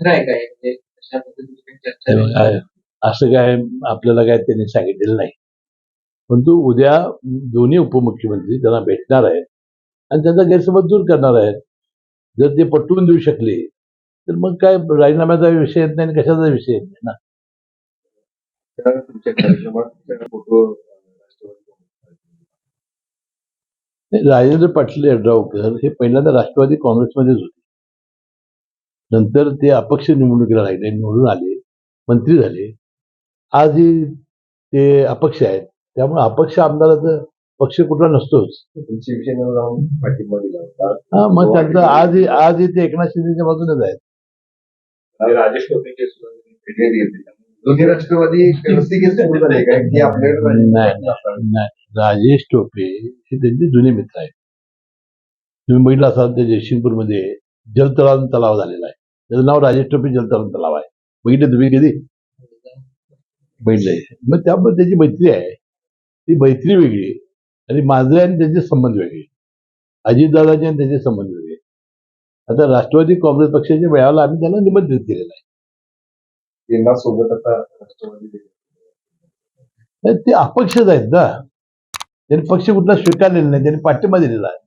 खरं आहे काय? म्हणजे अशा पद्धतीची काही चर्चा नाही. बघा, असं काय आपल्याला काय त्यांनी सांगितलेलं नाही. परंतु उद्या दोन्ही उपमुख्यमंत्री त्यांना भेटणार आहेत आणि त्यांचा गैरसमज दूर करणार आहेत. जर ते पटवून देऊ शकले तर मग काय राजीनाम्याचा विषय येत नाही आणि कशाचा विषय येत नाही ना? तर तुमच्या कार्यक्रमात फोटो राष्ट्रवादी राजेंद्र पाटील यड्रावकर हे पहिल्यांदा राष्ट्रवादी काँग्रेसमध्येच होते. नंतर ते अपक्ष निवडणुकीला लागले निवडून आले मंत्री झाले. आजही ते अपक्ष आहेत. त्यामुळे अपक्ष आमदाराचा पक्ष कुठला नसतोच. हा मग त्यांचं आजही आजही ते एकनाथ शिंदेच्या बाजूनेच आहेत. राजेश नाही. टोपे हे त्यांचे जुने मित्र आहेत. तुम्ही बघितलं असाल ते जयसिंगपूरमध्ये जलतलाव तलाव झालेला आहे. त्याचं नाव राजेश टोपे जलतलाव तलाव आहे बघितलं तुम्ही कधी बघितलंय मग त्यामुळे त्याची मैत्री आहे ती मैत्री वेगळी आणि माझे आणि त्यांचे संबंध वेगळे अजितदादाचे आणि त्यांचे संबंध वेगळे आता राष्ट्रवादी काँग्रेस पक्षाच्या मेळाव्याला आम्ही त्यांना निमंत्रित केलेलं आहे सोबत आता राष्ट्रवादी ते अपक्षच आहेत ना त्यांनी पक्ष कुठला स्वीकारलेला नाही त्यांनी पाठिंबा दिलेला आहे